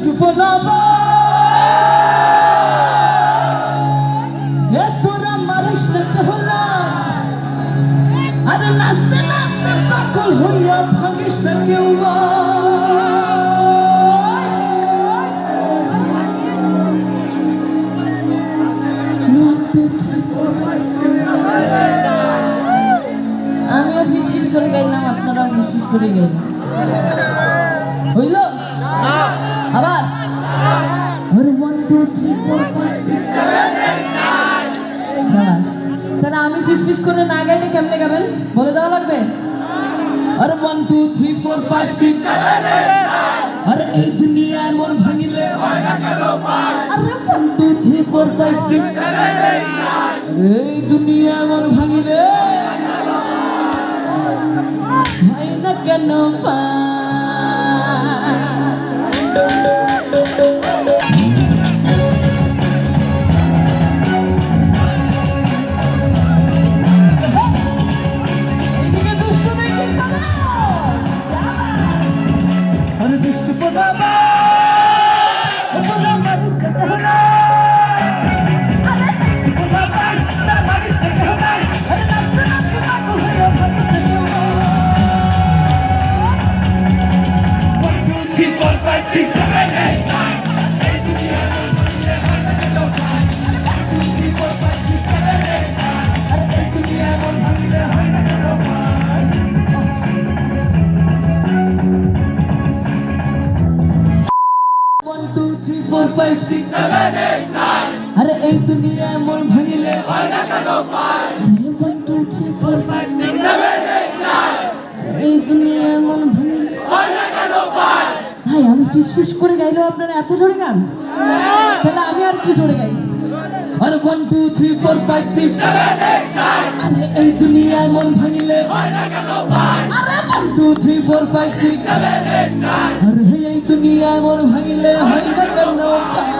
দুষ্টু পোলাবা তোরা মারিস না কেহলা আরে নাচতে নাচতে পাগল হইয়া ভাঙিস না কেউ আমিও ফিস ফিস করে গাইলাম আপনারাও ফিস ফিস করে গাইলাম two three four five six তাহলে আমি ফিস ফিস করে না গাইলে কেমনে গাবেন? বলে দেওয়া লাগবে? আরে one two three four five six আরে এই দুনিয়ায় মন ভাঙিলে আরে one two three four five six এই দুনিয়ায় মন ভাঙিলে হয় না কেন? পা two, three, four, five, six, seven, eight, nine. Three, six five, six, seven, eight, nine. আরে এই তুমি মন ভাঙিলে হয় না কেন পায় আরে one, two, three, four, five, six, seven, eight, nine. এই দুনিয়া মন ভাঙিলে হয় না কেন পায় ভাই আমি ফিস ফিস করে গাইলেও আপনারা এত জোরে গান? তাহলে আমি আর কি জোরে গাই আরে one two three four five six আরে এই দুনিয়ায় মন ভাঙিলে। আরে one two three four five six আরে এই দুনিয়ায় মন ভাঙিলে। হয় না কেন? পায়